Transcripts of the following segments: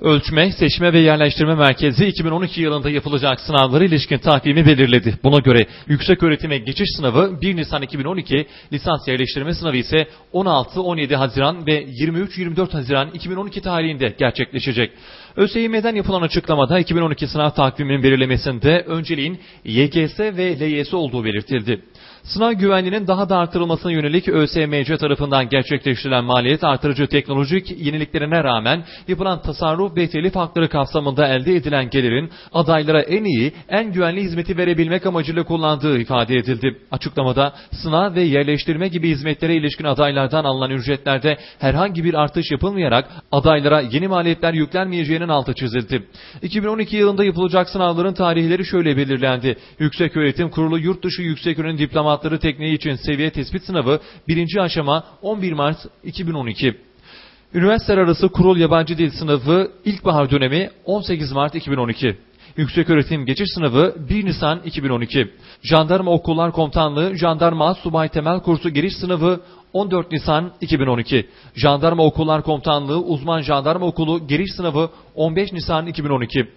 Ölçme, Seçme ve Yerleştirme Merkezi 2012 yılında yapılacak sınavlara ilişkin takvimi belirledi. Buna göre yüksek öğretime geçiş sınavı 1 Nisan 2012, lisans yerleştirme sınavı ise 16-17 Haziran ve 23-24 Haziran 2012 tarihinde gerçekleşecek. ÖSYM'den yapılan açıklamada 2012 sınav takviminin belirlemesinde önceliğin YGS ve LYS olduğu belirtildi. Sınav güvenliğinin daha da artırılmasına yönelik ÖSYMC tarafından gerçekleştirilen maliyet artırıcı teknolojik yeniliklerine rağmen yapılan tasarruf ve telif hakları kapsamında elde edilen gelirin adaylara en iyi, en güvenli hizmeti verebilmek amacıyla kullandığı ifade edildi. Açıklamada sınav ve yerleştirme gibi hizmetlere ilişkin adaylardan alınan ücretlerde herhangi bir artış yapılmayarak adaylara yeni maliyetler yüklenmeyeceğinin altı çizildi. 2012 yılında yapılacak sınavların tarihleri şöyle belirlendi. Yükseköğretim Kurulu yurt dışı yükseköğretim diplomatları tekniği için seviye tespit sınavı birinci aşama 11 Mart 2012. Üniversiteler arası kurul yabancı dil sınavı ilkbahar dönemi 18 Mart 2012. Yükseköğretim geçiş sınavı 1 Nisan 2012. Jandarma Okullar Komutanlığı Jandarma Subay Temel Kursu giriş sınavı 14 Nisan 2012. Jandarma Okullar Komutanlığı Uzman Jandarma Okulu giriş sınavı 15 Nisan 2012.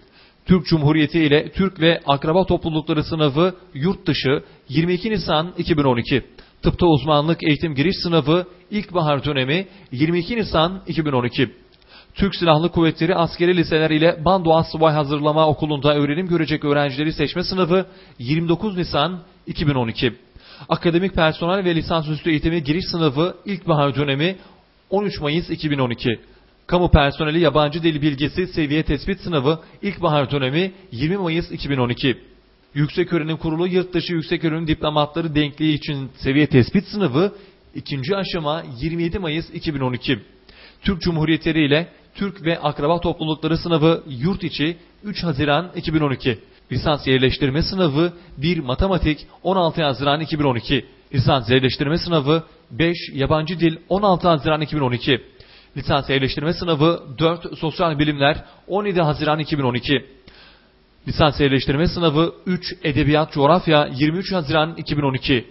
Türk Cumhuriyeti ile Türk ve Akraba Toplulukları sınavı yurt dışı 22 Nisan 2012. Tıpta uzmanlık eğitim giriş sınavı ilkbahar dönemi 22 Nisan 2012. Türk Silahlı Kuvvetleri askeri liseler ile Bando Subay Hazırlama Okulu'nda öğrenim görecek öğrencileri seçme sınavı 29 Nisan 2012. Akademik personel ve lisansüstü eğitimi giriş sınavı ilkbahar dönemi 13 Mayıs 2012. Kamu personeli yabancı dil bilgisi seviye tespit sınavı ilkbahar dönemi 20 Mayıs 2012. Yükseköğrenim Kurulu yurt dışı yükseköğrenim diplomatları denkliği için seviye tespit sınavı ikinci aşama 27 Mayıs 2012. Türk Cumhuriyetleri ile Türk ve Akraba Toplulukları sınavı yurt içi 3 Haziran 2012. Lisans yerleştirme sınavı 1 Matematik 16 Haziran 2012. Lisans yerleştirme sınavı 5 Yabancı Dil 16 Haziran 2012. Lisans yerleştirme sınavı 4 Sosyal Bilimler 17 Haziran 2012. Lisans yerleştirme sınavı 3 Edebiyat Coğrafya 23 Haziran 2012.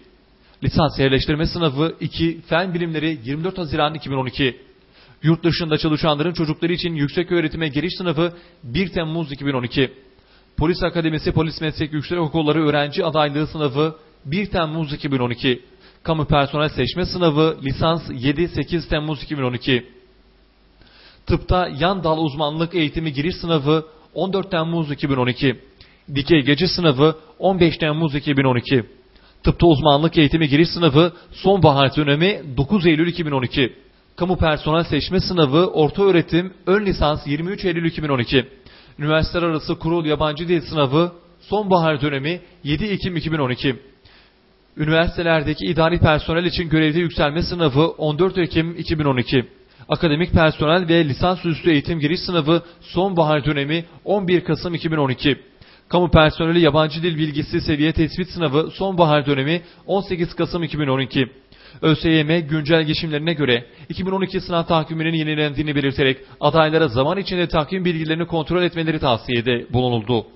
Lisans yerleştirme sınavı 2 Fen Bilimleri 24 Haziran 2012. Yurt dışında çalışanların çocukları için yüksek öğretime giriş sınavı 1 Temmuz 2012. Polis Akademisi Polis Meslek Yüksek Okulları öğrenci adaylığı sınavı 1 Temmuz 2012. Kamu personel seçme sınavı lisans 7-8 Temmuz 2012. Tıpta yan dal uzmanlık eğitimi giriş sınavı 14 Temmuz 2012. Dikey gece sınavı 15 Temmuz 2012. Tıpta uzmanlık eğitimi giriş sınavı sonbahar dönemi 9 Eylül 2012. Kamu personel seçme sınavı orta öğretim ön lisans 23 Eylül 2012. Üniversiteler arası kurul yabancı dil sınavı sonbahar dönemi 7 Ekim 2012. Üniversitelerdeki idari personel için görevde yükselme sınavı 14 Ekim 2012. Akademik personel ve lisansüstü eğitim giriş sınavı sonbahar dönemi 11 Kasım 2012. Kamu personeli yabancı dil bilgisi seviye tespit sınavı sonbahar dönemi 18 Kasım 2012. ÖSYM güncel geçimlerine göre 2012 sınav takviminin yenilendiğini belirterek adaylara zaman içinde takvim bilgilerini kontrol etmeleri tavsiyede bulunuldu.